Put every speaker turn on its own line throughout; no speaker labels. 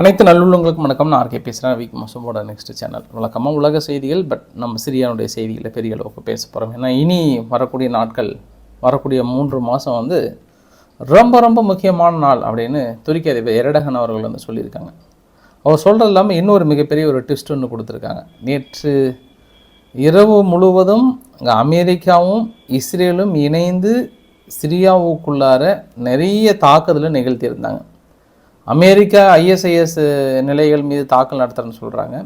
அனைத்து நல்லுள்ளங்களுக்கும் வணக்கம். நான் ஆர்கே பேசுகிறேன் வீக் மோசமோட நெக்ஸ்ட் சேனல் வழக்கமாக உலக செய்திகள் பட் நம்ம சிரியானுடைய செய்திகளை பெரிய அளவுக்கு பேச போகிறோம் ஏன்னா இனி வரக்கூடிய நாட்கள் வரக்கூடிய மூன்று மாதம் வந்து ரொம்ப ரொம்ப முக்கியமான நாள் அப்படின்னு துருக்கி அதிபர் எரடகன் அவர்கள் வந்து சொல்லியிருக்காங்க. அவர் சொல்கிறது இல்லாமல் இன்னொரு மிகப்பெரிய ஒரு ட்விஸ்ட் ஒன்று கொடுத்துருக்காங்க. நேற்று இரவு முழுவதும் இங்கே அமெரிக்காவும் இஸ்ரேலும் இணைந்து சிரியாவுக்குள்ளார நிறைய தாக்குதலை நிகழ்த்தியிருந்தாங்க. அமெரிக்கா ஐஎஸ்ஐஎஸ் நிலைகள் மீது தாக்கல் நடத்துகிறேன்னு சொல்கிறாங்க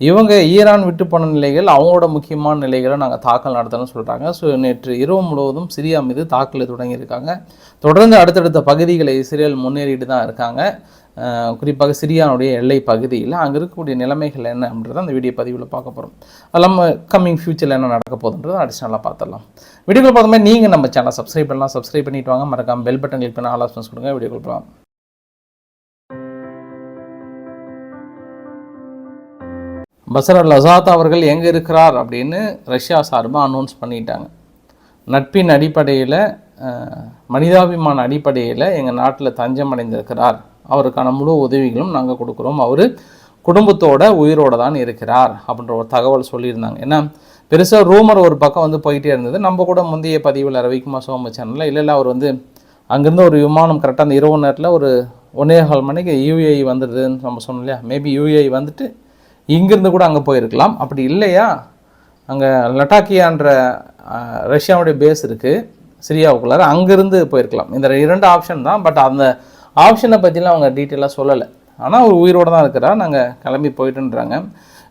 இவங்க ஈரான் விட்டு போன நிலைகள் அவங்களோட முக்கியமான நிலைகளை நாங்கள் தாக்கல் நடத்துகிறோன்னு சொல்கிறாங்க ஸோ நேற்று இரவு முழுவதும் சிரியா மீது தாக்கலை தொடங்கியிருக்காங்க. தொடர்ந்து அடுத்தடுத்த பகுதிகளை இஸ்ரேல் முன்னேறிட்டு தான் இருக்காங்க. குறிப்பாக சிரியானுடைய எல்லை பகுதியில். அங்கே இருக்கக்கூடிய நிலைமைகள் என்ன அப்படின்றத அந்த வீடியோ பதிவில் பார்க்க போகிறோம் அது இல்லாமல் கம்மிங் ஃபியூச்சரில் என்ன நடக்க போகுதுன்றதை அடிஷ்னலாக பார்த்துடலாம். வீடியோக்கள் பார்த்தோமே நீங்கள் நம்ம சேனல் சப்ஸ்கிரைப் பண்ணலாம். சப்ஸ்கிரைப் பண்ணிவிட்டு வாங்க. மறக்காமல் பெல் பட்டன் கிளிக் பண்ண ஆல் ஆப்ஷன்ஸ் கொடுங்க. வீடியோக்கள் போகலாம் பசர் அல் அசாத் அவர்கள் எங்கே இருக்கிறார் அப்படின்னு ரஷ்யா சார்பாக அனௌன்ஸ் பண்ணிட்டாங்க. நட்பின் அடிப்படையில் மனிதாபிமான அடிப்படையில் எங்கள் நாட்டில் தஞ்சம் அடைந்திருக்கிறார். அவருக்கான முழு உதவிகளும் நாங்கள் கொடுக்குறோம். அவர் குடும்பத்தோட உயிரோடு தான் இருக்கிறார் அப்படின்ற ஒரு தகவல் சொல்லியிருந்தாங்க. ஏன்னா பெருசாக ரூமர் ஒரு பக்கம் வந்து போயிட்டே இருந்தது. நம்ம கூட முந்தைய பதிவில் ரவிக்குமார் சோம சேனலில் இல்லை இல்லை அவர் வந்து அங்கேருந்து ஒரு விமானம் கரெக்டாக அந்த இரவு நேரத்தில் ஒரு ஒன்னே கால் மணிக்கு யூஏஐ வந்துடுதுன்னு நம்ம சொன்னோம் இல்லையா? மேபி யூஏஐ வந்துட்டு இங்கேருந்து கூட அங்கே போயிருக்கலாம். அப்படி இல்லையா? அங்கே லட்டாக்கியான்ற ரஷ்யாவுடைய பேஸ் இருக்குது சிரியாவுக்குள்ளார அங்கேருந்து போயிருக்கலாம். இந்த இரண்டு ஆப்ஷன் தான். பட் அந்த ஆப்ஷனை பற்றிலாம் அவங்க டீட்டெயிலாக சொல்லலை. ஆனால் அவர் உயிரோடு தான் இருக்கிறா. நாங்கள் கிளம்பி போயிட்டுன்றாங்க.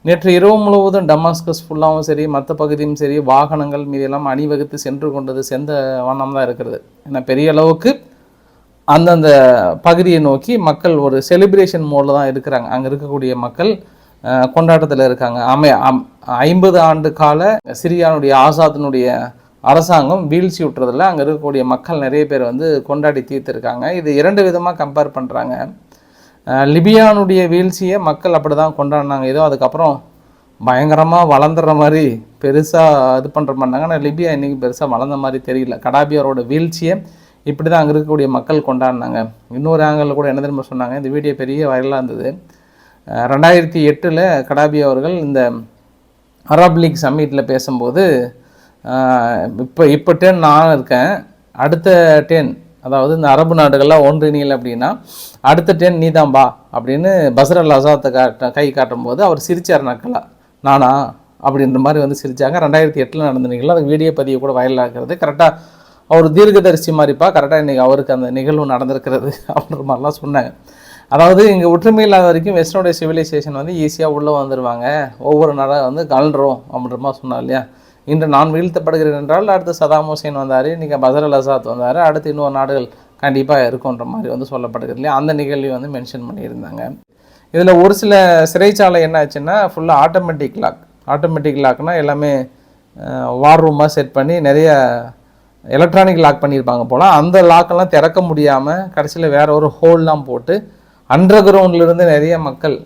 நேற்று இரவு முழுவதும் டமாஸ்கஸ் ஃபுல்லாகவும் சரி மற்ற பகுதியும் சரி வாகனங்கள் மீதெல்லாம் அணிவகுத்து சென்று கொண்டது சேர்ந்த வண்ணம் தான் இருக்கிறது. ஏன்னா பெரிய அளவுக்கு அந்தந்த பகுதியை நோக்கி மக்கள் ஒரு செலிப்ரேஷன் மோடில் தான் இருக்கிறாங்க. அங்கே இருக்கக்கூடிய மக்கள் கொண்டாட்டத்தில் இருக்காங்க. அமை அம் ஐம்பது ஆண்டு கால சிரியானுடைய ஆசாத்தினுடைய அரசாங்கம் வீழ்ச்சி விட்டுறதில் அங்கே இருக்கக்கூடிய மக்கள் நிறைய பேர் வந்து கொண்டாடி தீர்த்துருக்காங்க. இது இரண்டு விதமாக கம்பேர் பண்ணுறாங்க லிபியானுடைய வீழ்ச்சியை மக்கள் அப்படி தான் கொண்டாடினாங்க. ஏதோ அதுக்கப்புறம் பயங்கரமாக வளர்ந்துற மாதிரி பெருசாக இது பண்ணுற மாட்டாங்க ஆனால் லிபியா இன்றைக்கி பெருசாக வளர்ந்த மாதிரி தெரியல. கடாபியாரோட வீழ்ச்சியை இப்படி தான் அங்கே இருக்கக்கூடிய மக்கள் கொண்டாடினாங்க. இன்னொரு ஆங்கிளில் கூட என்ன தெரியுமா சொன்னாங்க? இந்த வீடியோ பெரிய வைரலாக இருந்தது. ரெண்டாயிரத்தி எட்டில் கடாபி அவர்கள் இந்த அரப் லீக் சம்மிட்டில் பேசும்போது இப்போ இப்போ டென் நான் இருக்கேன் அடுத்த டென் அதாவது இந்த அரபு நாடுகள்லாம் ஒன்றிணையல் அப்படின்னா அடுத்த டென் நீ தான் பா அப்படின்னு பசர் அல் அசாத்தை காட்ட கை காட்டும்போது அவர் சிரிச்சார் நக்கலா. நானா? அப்படின்ற மாதிரி வந்து சிரிச்சாங்க. ரெண்டாயிரத்தி எட்டில் நடந்த நிகழ்வு அதுக்கு வீடியோ பதிவு கூட வயலாகிறது கரெக்டாக அவர் தீர்க்கதரிசி மாதிரிப்பா கரெக்டாக இன்றைக்கி அவருக்கு அந்த நிகழ்வு நடந்திருக்கிறது அப்படின்ற மாதிரிலாம் சொன்னாங்க. அதாவது இங்கே ஒற்றுமை இல்லாத வரைக்கும் வெஸ்டர்னுடைய சிவிலைசேஷன் வந்து ஈஸியாக உள்ளே வந்துடுவாங்க ஒவ்வொரு நாடாக வந்து கலண்டுரும் அப்படின்ற மாதிரி சொன்னார் இல்லையா? இன்று நான் வீழ்த்தப்படுகிறேன் என்றால் அடுத்து சதாம் ஹுசேன் வந்தார் இன்றைக்கி பசர் அல் அசாத் வந்தார் அடுத்து இன்னொரு நாடுகள் கண்டிப்பாக இருக்குன்ற மாதிரி வந்து சொல்லப்படுகிறது இல்லையா? அந்த நிகழ்வையும் வந்து மென்ஷன் பண்ணியிருந்தாங்க. இதில் ஒரு சில சிறைச்சாலை என்ன ஆச்சுன்னா ஃபுல்லாக ஆட்டோமேட்டிக் லாக் ஆட்டோமேட்டிக் லாக்னால் எல்லாமே வார் ரூமாக செட் பண்ணி நிறைய எலக்ட்ரானிக் லாக் பண்ணியிருப்பாங்க போல். அந்த லாக்கெல்லாம் திறக்க முடியாமல் கடைசியில் வேற ஒரு ஹோல்லாம் போட்டு அண்டர் கிரவுண்ட்லேருந்து நிறைய மக்கள்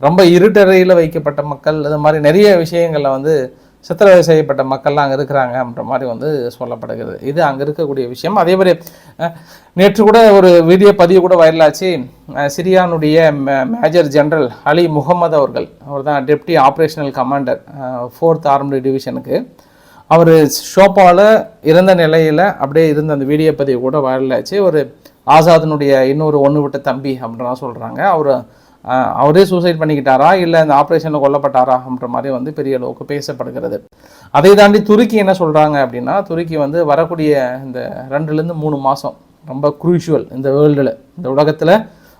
ரொம்ப இருட்டறையில் வைக்கப்பட்ட மக்கள் இது மாதிரி நிறைய விஷயங்களில் வந்து சித்திரவதை செய்யப்பட்ட மக்கள்லாம் அங்கே இருக்கிறாங்க அப்படின்ற மாதிரி வந்து சொல்லப்படுகிறது. இது அங்கே இருக்கக்கூடிய விஷயம். அதே மாதிரி நேற்று கூட ஒரு வீடியோ பதிவு கூட வைரலாச்சு. சிரியானுடைய மே- மேஜர் ஜெனரல் அலி முகமது அவர்கள் அவர் தான் deputy operational commander fourth armed டிவிஷனுக்கு. அவர் ஷோப்பாவில் இருந்த நிலையில் அப்படியே இருந்த அந்த வீடியோ பதிவு கூட வைரலாச்சு. ஒரு ஆசாதினுடைய இன்னொரு ஒன்று விட்ட தம்பி அப்படின்லாம் சொல்கிறாங்க அவர் அவரே சூசைட் பண்ணிக்கிட்டாரா? இல்லை இந்த ஆப்ரேஷனில் கொல்லப்பட்டாரா? அப்படின்ற மாதிரி வந்து பெரிய அளவுக்கு பேசப்படுகிறது. அதை தாண்டி துருக்கி என்ன சொல்கிறாங்க அப்படின்னா துருக்கி வந்து வரக்கூடிய இந்த ரெண்டுலேருந்து மூணு மாதம் ரொம்ப குரூஷுவல் இந்த வேர்ல்டில் இந்த உலகத்தில்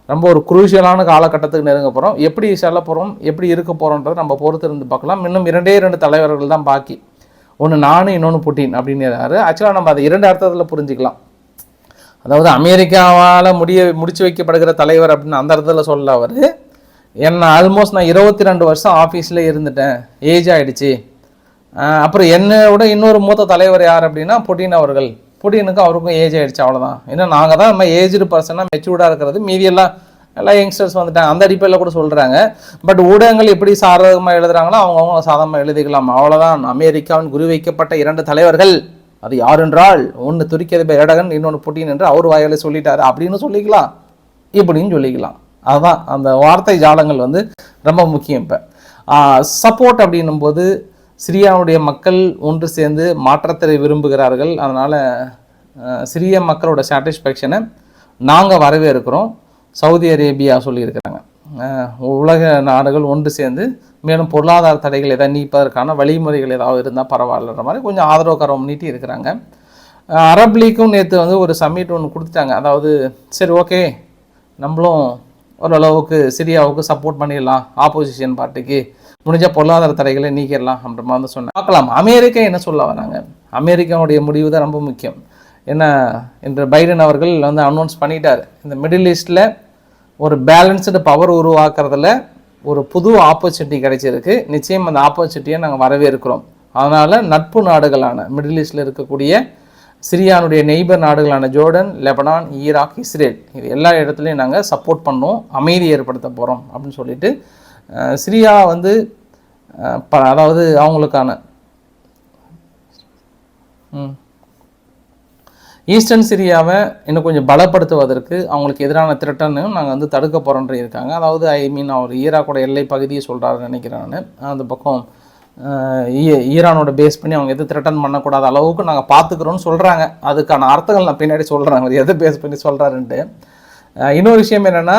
ரொம்ப ஒரு குரூஷியலான காலகட்டத்துக்கு நெருங்க போகிறோம் எப்படி செல்ல போகிறோம் எப்படி இருக்க போகிறோன்றதை நம்ம பொறுத்து இருந்து பார்க்கலாம். இன்னும் இரண்டே இரண்டு தலைவர்கள் தான் பாக்கி. ஒன்று நானும் இன்னொன்று புட்டின் அப்படின்னு ஆக்சுவலாக நம்ம அதை இரண்டு அர்த்தத்தில் புரிஞ்சுக்கலாம். அதாவது அமெரிக்காவால் முடிய முடிச்சு வைக்கப்படுகிற தலைவர் அப்படின்னு அந்த இடத்துல சொல்ல அவர். என்ன ஆல்மோஸ்ட் நான் இருபத்தி ரெண்டு வருஷம் ஆஃபீஸில் இருந்துட்டேன். ஏஜ் ஆகிடுச்சு அப்புறம் என்னை விட இன்னொரு மூத்த தலைவர் யார் அப்படின்னா புட்டின் அவர்கள். புட்டினுக்கும் அவருக்கும் ஏஜ் ஆகிடுச்சு அவ்வளோதான் ஏன்னா நாங்கள் தான் நம்ம ஏஜ்டு பர்சனாக மெச்சூர்டாக இருக்கிறது. மீதியெல்லாம் எல்லாம் யங்ஸ்டர்ஸ் வந்துட்டாங்க. அந்த அடிப்படையில் கூட சொல்கிறாங்க பட் ஊடகங்கள் எப்படி சாதகமாக எழுதுறாங்களோ அவங்கவுங்க சாதகமாக எழுதிக்கலாம். அவ்வளோதான் அமெரிக்காவின் குறிவைக்கப்பட்ட இரண்டு தலைவர்கள். அது யார் என்றால் ஒன்று துருக்கி அதிபர் இன்னொன்று புட்டின் என்று அவர் வாயாலே சொல்லிட்டாரு. அப்படின்னு சொல்லிக்கலாம். இப்படின்னு சொல்லிக்கலாம். அதுதான் அந்த வார்த்தை ஜாலங்கள் வந்து ரொம்ப முக்கியம் இப்போ. சப்போர்ட் அப்படின்னும் போது சிரியாவுடைய மக்கள் ஒன்று சேர்ந்து மாற்றத்தை விரும்புகிறார்கள். அதனால் சிரிய மக்களோட சாட்டிஸ்ஃபேக்ஷனை நாங்கள் வரவேற்கிறோம். சவுதி அரேபியா சொல்லியிருக்கிறாங்க. உலக நாடுகள் ஒன்று சேர்ந்து மேலும் பொருளாதார தடைகள் எதாவது நீப்பதற்கான வழிமுறைகள் ஏதாவது இருந்தால் பரவாயில்லன்ற மாதிரி கொஞ்சம் ஆதரவு கரம் நீட்டி இருக்கிறாங்க. அரப் லீக்கும் நேற்று வந்து ஒரு சம்மிட் ஒன்று கொடுத்துட்டாங்க. அதாவது சரி ஓகே. நம்மளும் ஓரளவுக்கு சிரியாவுக்கு சப்போர்ட் பண்ணிடலாம். ஆப்போசிஷன் பார்ட்டிக்கு முடிஞ்ச பொருளாதார தடைகளை நீக்கிடலாம் அப்படின்ற மாதிரி வந்து சொன்னேன் பார்க்கலாம். அமெரிக்கா என்ன சொல்ல வராங்க? அமெரிக்காவுடைய முடிவு தான் ரொம்ப முக்கியம். ஏன்னா இன்று பைடன் அவர்கள் வந்து அனௌன்ஸ் பண்ணிட்டார். இந்த மிடில் ஈஸ்ட்டில் ஒரு பேலன்ஸ்டு பவர் உருவாக்குறதுல ஒரு புது ஆப்பர்ச்சுனிட்டி கிடைச்சிருக்கு. நிச்சயம் அந்த ஆப்பர்ச்சுனிட்டியை நாங்கள் வரவேற்கிறோம். அதனால் நட்பு நாடுகளான மிடில் ஈஸ்டில் இருக்கக்கூடிய சிரியானுடைய நெய்பர் நாடுகளான ஜோர்டன் லெபனான் ஈராக் இஸ்ரேல் இது எல்லா இடத்துலையும் நாங்கள் சப்போர்ட் பண்ணோம். அமைதி ஏற்படுத்த போகிறோம் அப்படின்னு சொல்லிட்டு சிரியா வந்து ப அதாவது அவங்களுக்கான ம். ஈஸ்டர்ன் சிரியாவை இன்னும் கொஞ்சம் பலப்படுத்துவதற்கு அவங்களுக்கு எதிரான திரட்டன்னு நாங்கள் வந்து தடுக்க போகிறோன்ற இருக்காங்க. அதாவது ஐ மீன் அவர் ஈராக்கோட எல்லை பகுதியை சொல்கிறாருன்னு நினைக்கிறேன் நான். அந்த பக்கம் ஈ- ஈரானோட பேஸ் பண்ணி அவங்க எது த்ரெட்டன் பண்ணக்கூடாத அளவுக்கு நாங்கள் பார்த்துக்குறோன்னு சொல்கிறாங்க அதுக்கான அர்த்தங்கள் நான் பின்னாடி சொல்கிறேன் அவர் எதை பேஸ் பண்ணி சொல்கிறாருன்ட்டு இன்னொரு விஷயம் என்னென்னா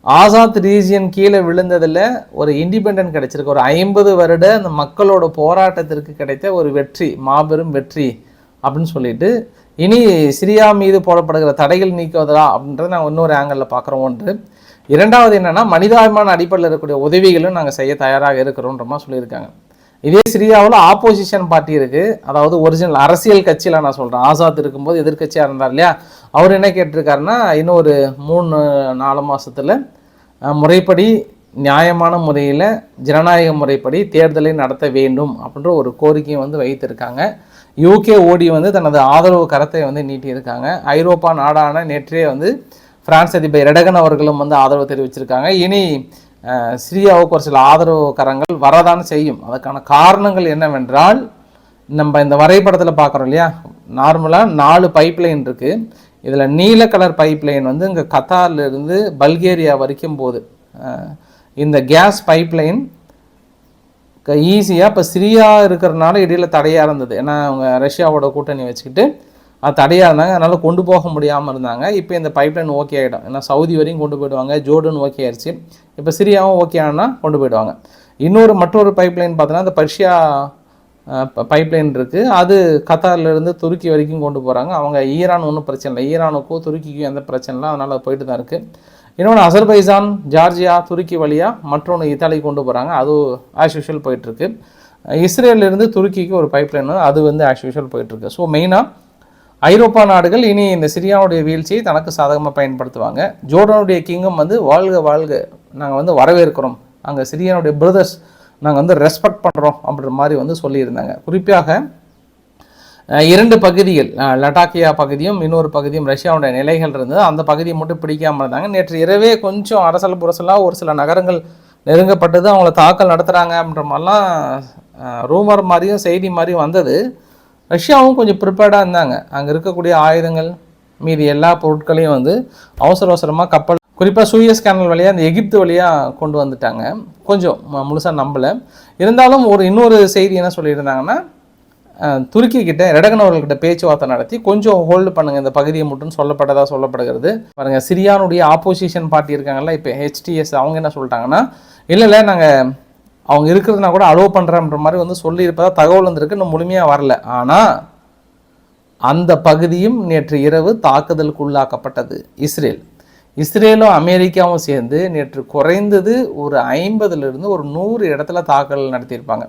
ஆசாத் ரீஜியன் கீழே விழுந்ததில் ஒரு இண்டிபெண்டன்ட் கிடைச்சிருக்கு. ஒரு ஐம்பது வருட அந்த மக்களோட போராட்டத்திற்கு கிடைத்த ஒரு வெற்றி மாபெரும் வெற்றி அப்படின்னு சொல்லிட்டு இனி சிரியா மீது போடப்படுகிற தடைகள் நீக்குவதா அப்படின்றத நாங்கள் இன்னொரு ஆங்கிளில் பார்க்குறோம். ஒன்று இரண்டாவது என்னென்னா மனிதாபிமான அடிப்படையில் இருக்கக்கூடிய உதவிகளும் நாங்கள் செய்ய தயாராக இருக்கிறோன்ற மாதிரி சொல்லியிருக்காங்க. இதே சிரியாவில் ஆப்போசிஷன் பார்ட்டி இருக்குது அதாவது ஒரிஜினல் அரசியல் கட்சியில் நான் சொல்கிறேன் ஆசாத் இருக்கும்போது எதிர்க்கட்சியாக இருந்தார் இல்லையா? அவர் என்ன கேட்டிருக்காருன்னா இன்னும் ஒரு மூணு நாலு மாதத்தில் முறைப்படி நியாயமான முறையில் ஜனநாயக முறைப்படி தேர்தலை நடத்த வேண்டும் அப்படின்ற ஒரு கோரிக்கையை வந்து வைத்திருக்காங்க. யூகே ஓடி வந்து தனது ஆதரவு கரத்தை வந்து நீட்டியிருக்காங்க. ஐரோப்பா நாடான நேற்றே வந்து பிரான்ஸ் அதிபர் எடகன் அவர்களும் வந்து ஆதரவு தெரிவிச்சிருக்காங்க. இனி சிரியாவுக்கு ஒரு சில ஆதரவு கரங்கள் வரதான் செய்யும். அதற்கான காரணங்கள் என்னவென்றால் நம்ம இந்த வரைபடத்தில் பார்க்குறோம் இல்லையா? நார்மலாக நாலு பைப் லைன் இருக்குது இதில் நீல கலர் பைப் லைன் வந்து இங்கே கத்தார்லேருந்து பல்கேரியா வரைக்கும் போகுது. இந்த கேஸ் பைப் லைன் ஈஸியாக இப்போ சிரியா இருக்கிறனால இடையில தடையாக இருந்தது. ஏன்னா அவங்க ரஷ்யாவோட கூட்டணி வச்சுக்கிட்டு அது தடையாக இருந்தாங்க. அதனால் கொண்டு போக முடியாமல் இருந்தாங்க. இப்போ இந்த பைப்லைன் ஓகே ஆகிடும் ஏன்னா சவுதி வரையும் கொண்டு போயிடுவாங்க. ஜோர்டன் ஓகே ஆயிடுச்சு இப்போ சிரியாவும் ஓகே ஆனால் கொண்டு போயிடுவாங்க. இன்னொரு மற்றொரு பைப்லைன் பார்த்தோன்னா அந்த பர்ஷியா பைப்லைன் இருக்குது அது கத்தார்லேருந்து துருக்கி வரைக்கும் கொண்டு போகிறாங்க அவங்க ஈரான் ஒன்றும் பிரச்சனை இல்லை. ஈரானுக்கும் துருக்கிக்கும் எந்த பிரச்சனை இல்லை. அதனால் போயிட்டு தான் இருக்குது இன்னொன்று அசர்பைசான் ஜார்ஜியா துருக்கி வழியாக மற்றொன்று இத்தாலி கொண்டு போகிறாங்க அது ஆஸ் யூஷுவல் போயிட்டுருக்கு. இஸ்ரேலேருந்து துருக்கிக்கு ஒரு பைப்லைன் அது வந்து ஆஸ் யூஷுவல் போயிட்டுருக்கு. ஸோ மெயினாக ஐரோப்பா நாடுகள் இனி இந்த சிரியாவுடைய வீழ்ச்சியை தனக்கு சாதகமாக பயன்படுத்துவாங்க. ஜோர்டனுடைய கிங்கம் வந்து வாழ்க வாழ்க நாங்கள் வந்து வரவேற்கிறோம். அங்கே சிரியானுடைய பிரதர்ஸ் நாங்கள் வந்து ரெஸ்பெக்ட் பண்ணுறோம் அப்படின்ற மாதிரி வந்து சொல்லியிருந்தாங்க. குறிப்பாக இரண்டு பகுதிகள் அஹ், லடாக்கியா பகுதியும் இன்னொரு பகுதியும் ரஷ்யாவுடைய நிலைகள் இருந்தது. அந்த பகுதியை மட்டும் பிடிக்காமல் இருந்தாங்க. நேற்று இரவே கொஞ்சம் அரசல் புரசலாக ஒரு சில நகரங்கள் நெருங்கப்பட்டது. அவங்கள தாக்கல் நடத்துகிறாங்க அப்படின்ற மாதிரிலாம் ரூமர் மாதிரியும் செய்தி மாதிரியும் வந்தது. ரஷ்யாவும் கொஞ்சம் ப்ரிப்பேர்டாக இருந்தாங்க. அங்கே இருக்கக்கூடிய ஆயுதங்கள் மீதி எல்லா பொருட்களையும் வந்து அவசர அவசரமாக கப்பல் குறிப்பாக சூயஸ் கேனல் வழியாக அந்த எகிப்து வழியாக கொண்டு வந்துட்டாங்க. கொஞ்சம் முழுசாக நம்பலை. இருந்தாலும் ஒரு இன்னொரு செய்தி என்ன சொல்லியிருந்தாங்கன்னா துருக்கி கிட்ட ரெடகன் அவர்கள்கிட்ட பேச்சுவார்த்தை நடத்தி கொஞ்சம் ஹோல்டு பண்ணுங்க இந்த பகுதியை மட்டும் சொல்லப்பட்டதா சொல்லப்படுகிறது. பாருங்க சிரியானுடைய ஆப்போசிஷன் பார்ட்டி இருக்காங்கல்ல இப்போ ஹெச்டிஎஸ் அவங்க என்ன சொல்லிட்டாங்கன்னா இல்லை இல்லை நாங்கள் அவங்க இருக்கிறதுனா கூட அலோவ் பண்ணுறன்ற மாதிரி வந்து சொல்லியிருப்பதா தகவல் வந்திருக்கு இன்னும் முழுமையாக வரல. ஆனால் அந்த பகுதியும் நேற்று இரவு தாக்குதலுக்கு உள்ளாக்கப்பட்டது இஸ்ரேல். இஸ்ரேலும் அமெரிக்காவும் சேர்ந்து நேற்று குறைந்தது ஒரு ஐம்பதுலேருந்து ஒரு நூறு இடத்துல தாக்குதல் நடத்தியிருப்பாங்க.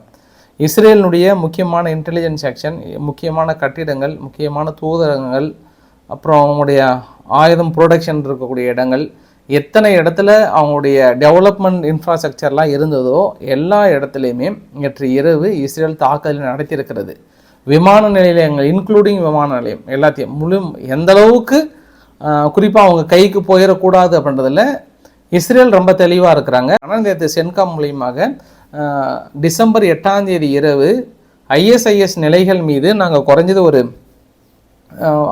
இஸ்ரேலினுடைய முக்கியமான இன்டெலிஜென்ஸ் செக்ஷன் முக்கியமான கட்டிடங்கள் முக்கியமான தூதரகங்கள் அப்புறம் அவங்களுடைய ஆயுதம் ப்ரொடக்ஷன் இருக்கக்கூடிய இடங்கள் எத்தனை இடத்துல அவங்களுடைய டெவலப்மெண்ட் இன்ஃப்ராஸ்ட்ரக்சர்லாம் இருந்ததோ எல்லா இடத்துலையுமே நேற்று இரவு இஸ்ரேல் தாக்குதல் நடத்தியிருக்கிறது. விமான நிலையங்கள் இன்க்ளூடிங் விமான நிலையம் எல்லாத்தையும் முழு எந்த அளவுக்கு குறிப்பாக அவங்க கைக்கு போயிடக்கூடாது அப்படின்றதுல இஸ்ரேல் ரொம்ப தெளிவாக இருக்கிறாங்க. ஆனால் நேற்று சென்காம் மூலியமாக டிசம்பர் எட்டாம் தேதி இரவு ஐஎஸ்ஐஎஸ் நிலைகள் மீது நாங்கள் குறைஞ்சது ஒரு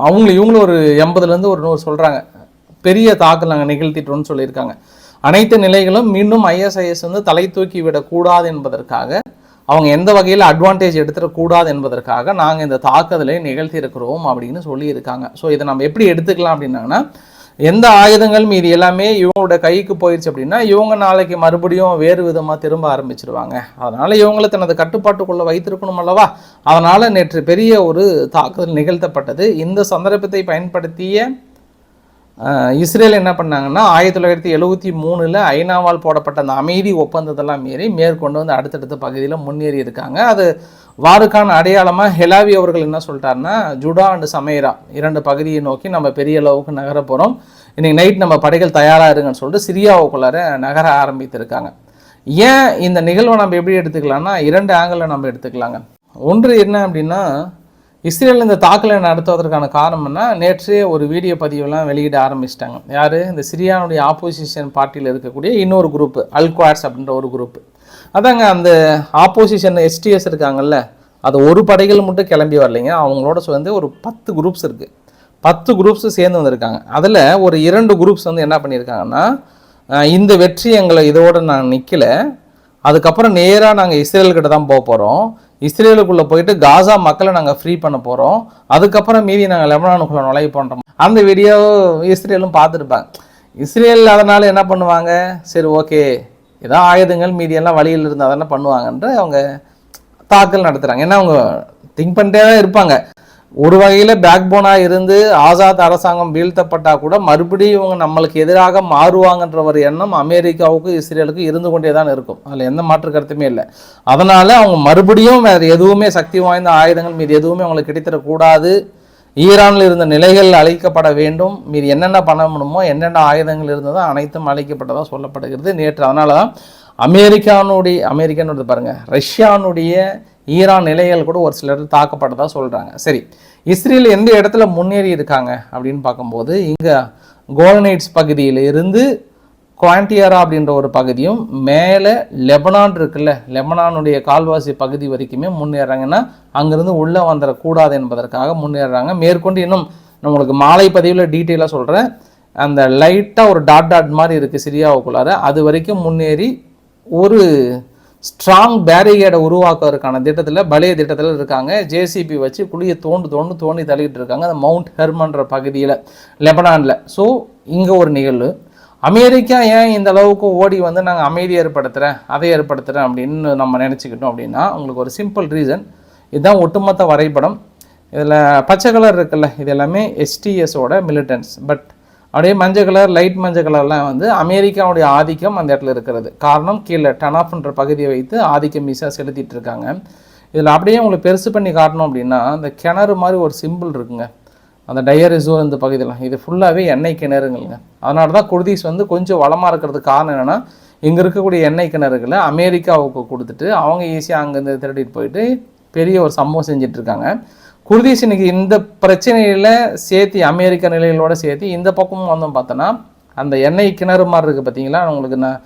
அவங்கள இவங்களும் ஒரு எண்பதுலேருந்து ஒரு நூறு சொல்கிறாங்க பெரிய தாக்கல் நாங்கள் நிகழ்த்திட்டோம்னு சொல்லியிருக்காங்க. அனைத்து நிலைகளும் மீண்டும் ஐஎஸ்ஐஎஸ் வந்து தலை தூக்கி விடக்கூடாது என்பதற்காக அவங்க எந்த வகையில் அட்வான்டேஜ் எடுத்துடக்கூடாது என்பதற்காக நாங்கள் இந்த தாக்குதலை நிகழ்த்தி இருக்கிறோம் அப்படின்னு சொல்லியிருக்காங்க. ஸோ இதை நம்ம எப்படி எடுத்துக்கலாம் அப்படின்னாங்கன்னா எந்த ஆயுதங்கள் மீது எல்லாமே இவங்களோட கைக்கு போயிடுச்சு அப்படின்னா இவங்க நாளைக்கு மறுபடியும் வேறு விதமாக திரும்ப ஆரம்பிச்சிருவாங்க. அதனால் இவங்களை தனது கட்டுப்பாட்டுக்குள்ளே வைத்திருக்கணும் அல்லவா? அதனால் நேற்று பெரிய ஒரு தாக்குதல் நிகழ்த்தப்பட்டது. இந்த சந்தர்ப்பத்தை பயன்படுத்திய இஸ்ரேல் என்ன பண்ணாங்கன்னா ஆயிரத்தி தொள்ளாயிரத்தி எழுபத்தி மூணில் ஐநாவால் போடப்பட்ட அந்த அமைதி ஒப்பந்தத்தெல்லாம் மீறி மேற்கொண்டு வந்து அடுத்தடுத்த பகுதியில் முன்னேறி இருக்காங்க அது வாருக்கான அடையாளமாக ஹெலாவி அவர்கள் என்ன சொல்லிட்டாருன்னா ஜுடா அண்ட் சமைரா இரண்டு பகுதியை நோக்கி நம்ம பெரிய அளவுக்கு நகர போகிறோம் இன்றைக்கி நைட் நம்ம படைகள் தயாராக இருங்கன்னு சொல்லிட்டு சிரியாவுக்குள்ளார நகர ஆரம்பித்திருக்காங்க. ஏன் இந்த நிகழ்வை நம்ம எப்படி எடுத்துக்கலாம்னா இரண்டு ஆங்கிளில் நம்ம எடுத்துக்கலாங்க. ஒன்று என்ன அப்படின்னா இஸ்ரேல் இந்த தாக்குதலை நடத்துவதற்கான காரணம்னா நேற்றே ஒரு வீடியோ பதிவெல்லாம் வெளியிட ஆரம்பிச்சிட்டாங்க. யார்? இந்த சிரியானுடைய ஆப்போசிஷன் பார்ட்டியில் இருக்கக்கூடிய இன்னொரு குரூப்பு அல்குவாட்ஸ் அப்படின்ற ஒரு குரூப்பு அதாங்க அந்த ஆப்போசிஷன் எஸ்டிஎஸ் இருக்காங்கல்ல அது ஒரு படைகள் மட்டும் கிளம்பி வரலைங்க. அவங்களோட சேர்ந்து ஒரு பத்து குரூப்ஸ் இருக்குது பத்து குரூப்ஸ் சேர்ந்து வந்திருக்காங்க. அதில் ஒரு இரண்டு குரூப்ஸ் வந்து என்ன பண்ணியிருக்காங்கன்னா இந்த வெற்றி எங்களை இதோடு நான் நிற்கல அதுக்கப்புறம் நேராக நாங்கள் இஸ்ரேல்கிட்ட தான் போக போகிறோம் இஸ்ரேலுக்குள்ளே போயிட்டு காசா மக்களை நாங்கள் ஃப்ரீ பண்ண போகிறோம் அதுக்கப்புறம் மீதி நாங்கள் லெபனானுக்குள்ளே நுழைய பண்ணுறோம் அந்த வீடியோ இஸ்ரேலும் பார்த்துருப்பாங்க. இஸ்ரேல் அதனால் என்ன பண்ணுவாங்க? சரி ஓகே ஏதோ ஆயுதங்கள் மீதி எல்லாம் வழியில் இருந்து அதெல்லாம் பண்ணுவாங்கன்ற அவங்க தாக்கல் நடத்துகிறாங்க ஏன்னா அவங்க திங்க் பண்ணிட்டே தான் இருப்பாங்க. ஒரு வகையில் பேக் போனாக இருந்து ஆசாத் அரசாங்கம் வீழ்த்தப்பட்டால் கூட மறுபடியும் இவங்க நம்மளுக்கு எதிராக மாறுவாங்கன்ற ஒரு எண்ணம் அமெரிக்காவுக்கும் இஸ்ரேலுக்கும் இருந்து கொண்டே தான் இருக்கும். அதில் எந்த மாற்று கருத்துமே இல்லை. அதனால் அவங்க மறுபடியும் வேறு எதுவுமே சக்தி வாய்ந்த ஆயுதங்கள் மீது எதுவுமே அவங்களுக்கு கிடைத்திடக்கூடாது. ஈரானில் இருந்த நிலைகள் அழிக்கப்பட வேண்டும். மீது என்னென்ன பண்ண முடியுமோ என்னென்ன ஆயுதங்கள் இருந்ததோ அனைத்தும் அழிக்கப்பட்டதாக சொல்லப்படுகிறது நேற்று. அதனால தான் அமெரிக்கானுடைய அமெரிக்கான்னு பாருங்கள் ரஷ்யானுடைய ஈரான் நிலைகள் கூட ஒரு சிலர் தாக்கப்பட்டதாக சொல்கிறாங்க சரி இஸ்ரேல் எந்த இடத்துல முன்னேறி இருக்காங்க அப்படின்னு பார்க்கும்போது இங்கே கோலனைட்ஸ் பகுதியில் இருந்து குவான்டியாரா அப்படின்ற ஒரு பகுதியும் மேலே லெபனான் இருக்குல்ல லெபனானுடைய கால்வாசி பகுதி வரைக்குமே முன்னேறாங்கன்னா அங்கேருந்து உள்ளே வந்துடக்கூடாது என்பதற்காக முன்னேறாங்க. மேற்கொண்டு இன்னும் நம்மளுக்கு மாலை பதிவில் டீட்டெயிலாக சொல்கிறேன் அந்த லைட்டாக ஒரு டாட் டாட் மாதிரி இருக்குது சிரியாவுக்குள்ளார. அது வரைக்கும் முன்னேறி ஒரு ஸ்ட்ராங் பேரிகேடை உருவாக்குவதற்கான திட்டத்தில் பழைய திட்டத்தில் இருக்காங்க. ஜேசிபி வச்சு குழியை தோண்டு தோண்டு தோண்டி தள்ளிட்டு இருக்காங்க. அந்த மவுண்ட் ஹெர்மன்ற பகுதியில் லெபனானில். ஸோ இங்கே ஒரு நிகழ்வு. அமெரிக்கா ஏன் இந்த அளவுக்கு ஓடி வந்து நாங்கள் அமைதி ஏற்படுத்துகிறேன் அதை ஏற்படுத்துகிறேன் அப்படின்னு நம்ம நினச்சிக்கிட்டோம் அப்படின்னா உங்களுக்கு ஒரு சிம்பிள் ரீசன் இதுதான் ஒட்டுமொத்த வரைபடம். இதில் பச்சை கலர் இருக்குல்ல இது எல்லாமே எஸ்டிஎஸோட மிலிட்டன்ஸ் பட் அப்படியே மஞ்சள் கலர் லைட் மஞ்சள் கலர்லாம் வந்து அமெரிக்காவுடைய ஆதிக்கம் அந்த இடத்துல இருக்கிறது. காரணம் கீழே டனாஃப்ன்ற பகுதியை வைத்து ஆதிக்கம் ஈஸியாக செலுத்திட்டு இருக்காங்க. இதில் அப்படியே உங்களுக்கு பெருசு பண்ணி காட்டணும் அப்படின்னா அந்த கிணறு மாதிரி ஒரு சிம்பிள் இருக்குங்க. அந்த டயரிசோ இந்த பகுதியெல்லாம். இது ஃபுல்லாகவே எண்ணெய் கிணறுங்கள்ங்க. அதனால தான் குர்தீஸ் வந்து கொஞ்சம் வளமாக இருக்கிறதுக்கு காரணம் என்னென்னா இங்கே இருக்கக்கூடிய எண்ணெய் கிணறுகளை அமெரிக்காவுக்கு கொடுத்துட்டு அவங்க ஈஸியாக அங்கேருந்து திருடிட்டு போயிட்டு பெரிய ஒரு சம்பவம் செஞ்சிட்ருக்காங்க. குர்தீஸ் இன்னைக்கு இந்த பிரச்சனையில் சேர்த்து அமெரிக்க நிலைகளோடு சேர்த்து இந்த பக்கமும் வந்தோம் பார்த்தோன்னா அந்த எண்ணெய் கிணறு மாதிரி இருக்குது பார்த்தீங்களா? உங்களுக்கு நான்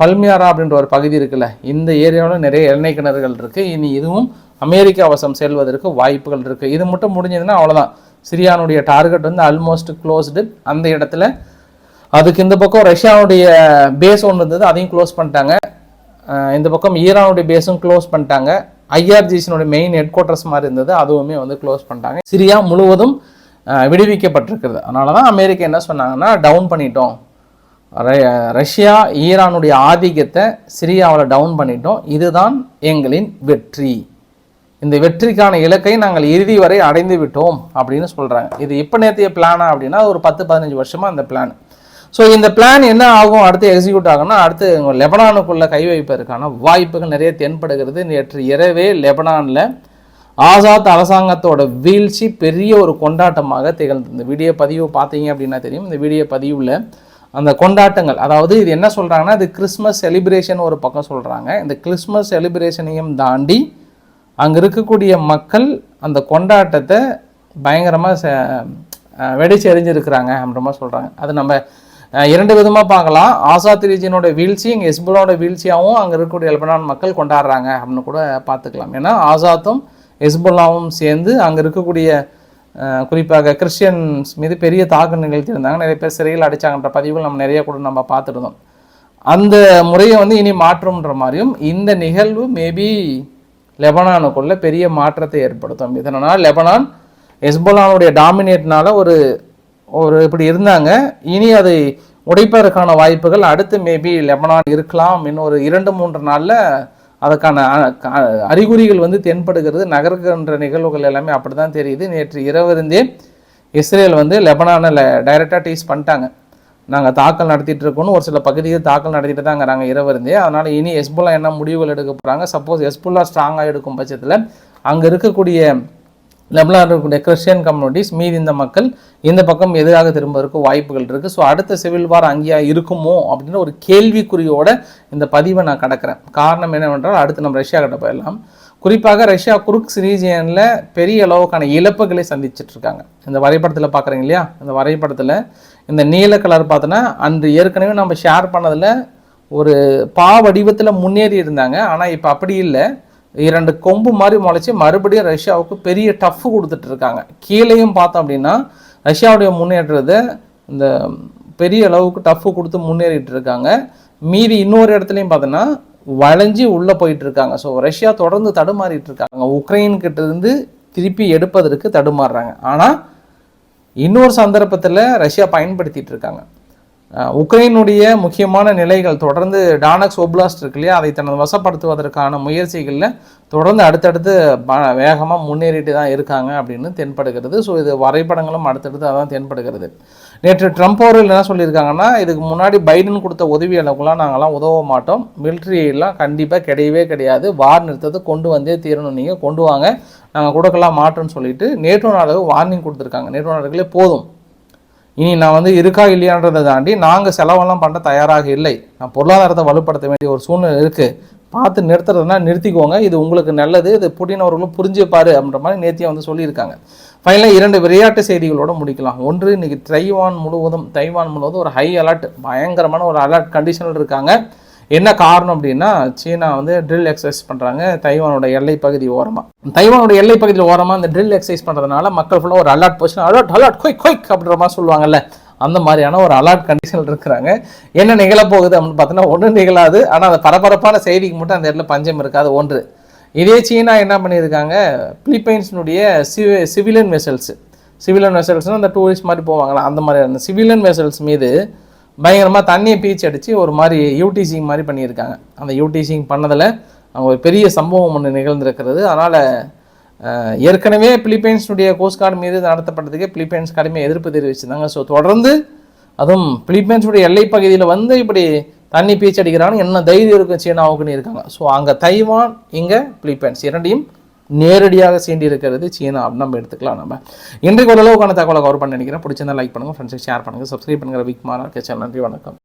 பல்மியாரா அப்படின்ற ஒரு பகுதி இருக்குல்ல இந்த ஏரியாவில் நிறைய எண்ணெய் கிணறுகள் இருக்குது இனி இதுவும் அமெரிக்கா வசம் செல்வதற்கு வாய்ப்புகள் இருக்குது இது மட்டும் முடிஞ்சதுன்னா அவ்வளோதான் சிரியானுடைய டார்கெட் வந்து ஆல்மோஸ்ட் க்ளோஸ்டு அந்த இடத்துல அதுக்கு இந்த பக்கம் ரஷ்யாவுடைய பேஸ் ஒன்று இருந்தது அதையும் க்ளோஸ் பண்ணிட்டாங்க. இந்த பக்கம் ஈரானுடைய பேஸும் க்ளோஸ் பண்ணிட்டாங்க. ஐஆர்ஜிசினுடைய மெயின் ஹெட் குவார்ட்டர்ஸ் மாதிரி இருந்தது அதுவுமே வந்து க்ளோஸ் பண்ணிட்டாங்க. சிரியா முழுவதும் விடுவிக்கப்பட்டிருக்கிறது. அதனால தான் அமெரிக்கா என்ன சொன்னாங்கன்னா டவுன் பண்ணிட்டோம். ரஷ்யா ஈரானுடைய ஆதிக்கத்தை சிரியாவில் டவுன் பண்ணிட்டோம். இதுதான் எங்களின் வெற்றி. இந்த வெற்றிக்கான இலக்கை நாங்கள் இறுதி வரை அடைந்து விட்டோம் அப்படின்னு சொல்கிறாங்க இது இப்போ நேற்றைய பிளானா அப்படின்னா ஒரு பத்து பதினஞ்சு வருஷமாக அந்த பிளான் ஸோ இந்த பிளான் என்ன ஆகும்? அடுத்து எக்ஸிக்யூட் ஆகும்னா அடுத்து லெபனானுக்குள்ளே லெபனானுக்குள்ள கை வைப்பதற்கான வாய்ப்புகள் நிறைய தென்படுகிறது. நேற்று இரவே லெபனானில் ஆசாத் அரசாங்கத்தோட வீழ்ச்சி பெரிய ஒரு கொண்டாட்டமாக திகழ்ந்தது. இந்த வீடியோ பதிவு பார்த்தீங்க அப்படின்னா தெரியும். இந்த வீடியோ பதிவில் அந்த கொண்டாட்டங்கள் அதாவது இது என்ன சொல்கிறாங்கன்னா இது கிறிஸ்மஸ் செலிப்ரேஷன் ஒரு பக்கம் சொல்கிறாங்க இந்த கிறிஸ்மஸ் செலிப்ரேஷனையும் தாண்டி அங்கே இருக்கக்கூடிய மக்கள் அந்த கொண்டாட்டத்தை பயங்கரமாக வெடிச்சு எறிஞ்சிருக்கிறாங்க அப்படின்ற மாதிரி சொல்கிறாங்க அது நம்ம இரண்டு விதமாக பார்க்கலாம். ஆசாத் ரீஜியனோட வீழ்ச்சி இங்கே ஹெஸ்புல்லாவோட வீழ்ச்சியாகவும் அங்கே இருக்கக்கூடிய லெபனான் மக்கள் கொண்டாடுறாங்க அப்படின்னு கூட பார்த்துக்கலாம். ஏன்னா ஆசாத்தும் ஹெஸ்புல்லாவும் சேர்ந்து அங்கே இருக்கக்கூடிய குறிப்பாக கிறிஸ்டியன்ஸ் மீது பெரிய தாக்கம் நிகழ்த்தியிருந்தாங்க. நிறைய பேர் சிறையில் அடித்தாங்கன்ற பதிவுகள் நம்ம நிறைய கூட நம்ம பார்த்துருந்தோம். அந்த முறையை வந்து இனி மாற்றும்ன்ற மாதிரியும் இந்த நிகழ்வு மேபி லெபனானுக்குள்ள பெரிய மாற்றத்தை ஏற்படுத்தும். இதனால் லெபனான் ஹெஸ்போலானுடைய டாமினேட்னால் ஒரு ஒரு இப்படி இருந்தாங்க. இனி அதை உடைப்பதற்கான வாய்ப்புகள் அடுத்து மேபி லெபனான் இருக்கலாம். இன்னொரு இரண்டு மூன்று நாளில் அதுக்கான க- அறிகுறிகள் வந்து தென்படுகிறது. நகர்கின்ற நிகழ்வுகள் எல்லாமே அப்படி தான் தெரியுது. நேற்று இரவிருந்தே இஸ்ரேல் வந்து லெபனானில் டைரெக்டாக டீஸ் பண்ணிட்டாங்க. நாங்கள் தாக்கல் நடத்திட்டு இருக்கோம்னு ஒரு சில பகுதியில் தாக்கல் நடத்திட்டு தான் நாங்கள் இரவிருந்தே. அதனால் இனி ஹெஸ்புல்லா என்ன முடிவுகள் எடுக்க போகிறாங்க சப்போஸ் ஹெஸ்புல்லா ஸ்ட்ராங்காக எடுக்கும் பட்சத்தில் அங்கே இருக்கக்கூடிய லெபனான் இருக்கக்கூடிய கிறிஸ்டியன் கம்யூனிட்டிஸ் மீதி இந்த மக்கள் இந்த பக்கம் எதிராக திரும்புவதற்கு வாய்ப்புகள் இருக்குது ஸோ அடுத்த சிவில் வார் அங்கேயா இருக்குமோ அப்படின்னு ஒரு கேள்விக்குறியோட இந்த பதிவை நான் கடக்கிறேன். காரணம் என்னவென்றால் அடுத்து நம்ம ரஷ்யா கிட்ட போயிடலாம். குறிப்பாக ரஷ்யா குருக்ஸ் ரீஜியனில் பெரிய அளவுக்கான இழப்புகளை சந்திச்சிட்ருக்காங்க. இந்த வரைபடத்தில் பார்க்குறீங்க இல்லையா? இந்த வரைபடத்தில் இந்த நீல கலர் பார்த்தோன்னா அன்று ஏற்கனவே நம்ம ஷேர் பண்ணதில் ஒரு பா வடிவத்தில் முன்னேறி இருந்தாங்க. ஆனால் இப்போ அப்படி இல்லை. இரண்டு கொம்பு மாதிரி முளைச்சி மறுபடியும் ரஷ்யாவுக்கு பெரிய டஃப் கொடுத்துட்டு இருக்காங்க. கீழேயும் பார்த்தோம் அப்படின்னா ரஷ்யாவுடைய முன்னேற்றத்தை இந்த பெரிய அளவுக்கு டஃப் கொடுத்து முன்னேறிட்டு இருக்காங்க. மீதி இன்னொரு இடத்துலையும் பார்த்தோன்னா வளைஞ்சி உள்ளே போயிட்டு இருக்காங்க. ஸோ ரஷ்யா தொடர்ந்து தடுமாறிட்டு இருக்காங்க. உக்ரைன்கிட்ட இருந்து திருப்பி எடுப்பதற்கு தடுமாறுறாங்க. ஆனால் இன்னொரு சந்தர்ப்பத்தில் ரஷ்யா பயன்படுத்திட்டு இருக்காங்க. உக்ரைனுடைய முக்கியமான நிலைகள் தொடர்ந்து டானக்ஸ் ஒப்லாஸ்ட் இருக்கு இல்லையா? அதை தனது வசப்படுத்துவதற்கான முயற்சிகளில் தொடர்ந்து அடுத்தடுத்து வேகமாக முன்னேறிட்டு தான் இருக்காங்க அப்படின்னு தென்படுகிறது. ஸோ இது வரைபடங்களும் அடுத்தடுத்து அதான் தென்படுகிறது. நேற்று ட்ரம்ப் அவர்கள் என்ன சொல்லியிருக்காங்கன்னா இதுக்கு முன்னாடி பைடன் கொடுத்த உதவி அளவுக்குலாம் நாங்கள்லாம் உதவ மாட்டோம். மிலிட்ரியெல்லாம் கண்டிப்பாக கிடையவே கிடையாது. வார் நிறுத்தத்தை கொண்டு வந்தே தீரணும். நீங்கள் கொண்டு வாங்க. நாங்கள் கொடுக்கலாம் மாட்டோம்னு சொல்லிட்டு நேட்டோ நாடுகள் வார்னிங் கொடுத்துருக்காங்க. நேட்டோ நாடுகளே போதும். இனி நான் வந்து இருக்கா இல்லையான்றதை தாண்டி நாங்கள் செலவெல்லாம் பண்ண தயாராக இல்லை. நான் பொருளாதாரத்தை வலுப்படுத்த வேண்டிய ஒரு சூழ்நிலை இருக்குது பார்த்து நிறுத்துறதுனா நிறுத்திக்கோங்க. இது உங்களுக்கு நல்லது. இது புட்டின் அவர்களும் புரிஞ்சுப்பாரு அப்படின்ற மாதிரி நேத்தியா வந்து சொல்லியிருக்காங்க. ஃபைனலாக இரண்டு விளையாட்டு செய்திகளோடு முடிக்கலாம். ஒன்று இன்னைக்கு தைவான் முழுவதும் தைவான் முழுவதும் ஒரு ஹை அலர்ட் பயங்கரமான ஒரு அலர்ட் கண்டிஷனில் இருக்காங்க. என்ன காரணம் அப்படின்னா சீனா வந்து ட்ரில் எக்ஸசைஸ் பண்ணுறாங்க தைவானோட எல்லை பகுதி ஓரமாக தைவானோட எல்லை பகுதியில் ஓரமாக அந்த ட்ரில் எக்ஸசைஸ் பண்ணுறதுனால மக்கள் ஃபுல்லாக ஒரு alert position alert alert quick quick அப்படின்ற மாதிரி சொல்லுவாங்கல்ல. அந்த மாதிரியான ஒரு அலர்ட் கண்டிஷனில் இருக்கிறாங்க. என்ன நிகழப்போகுது அப்படின்னு பார்த்தோன்னா ஒன்றும் நிகழாது. ஆனால் அந்த பரபரப்பான செய்திக்கு மட்டும் அந்த இடத்துல பஞ்சம் இருக்காது ஒன்று. இதே சீனா என்ன பண்ணியிருக்காங்க? பிலிப்பைன்ஸினுடைய சிவி சிவிலியன் வெசல்ஸ் சிவிலியன் வெசல்ஸ்னால் அந்த டூரிஸ்ட் மாதிரி போவாங்களா அந்த மாதிரி சிவிலியன் வெசல்ஸ் மீது பயங்கரமாக தண்ணியை பீச்சு அடித்து ஒரு மாதிரி யூடிசிங் மாதிரி பண்ணியிருக்காங்க. அந்த யூடிசிங் பண்ணதில் அவங்க ஒரு பெரிய சம்பவம் ஒன்று நிகழ்ந்திருக்கிறது. அதனால் ஏற்கனவே பிலிப்பைன்ஸுடைய கோஸ்ட்கார்டு மீது நடத்தப்பட்டதுக்கே பிலிப்பைன்ஸ் கடுமையாக எதிர்ப்பு தெரிவிச்சிருந்தாங்க. ஸோ தொடர்ந்து அதுவும் பிலிப்பைன்ஸுடைய எல்லை பகுதியில் வந்து இப்படி தண்ணி பீச்சடிக்கிறான்னு என்ன தைரியம் இருக்கும் சீனாவுக்குன்னு இருக்காங்க. ஸோ அங்கே தைவான் இங்கே பிலிப்பைன்ஸ் இரண்டையும் நேரடியாக சீண்டி இருக்கிறது சீனா அப்படின்னு நம்ம எடுத்துக்கலாம் நம்ம. இன்றைக்கு ஓரளவுக்கான தகவலை கவர் பண்ண நினைக்கிறேன். பிடிச்சிருந்தா லைக் பண்ணுங்கள் ஃப்ரெண்ட்ஸுக்கு ஷேர் பண்ணுங்கள் சப்ஸ்கிரைப் பண்ணுங்கள் விக்மாரா கேச்சல் நன்றி வணக்கம்.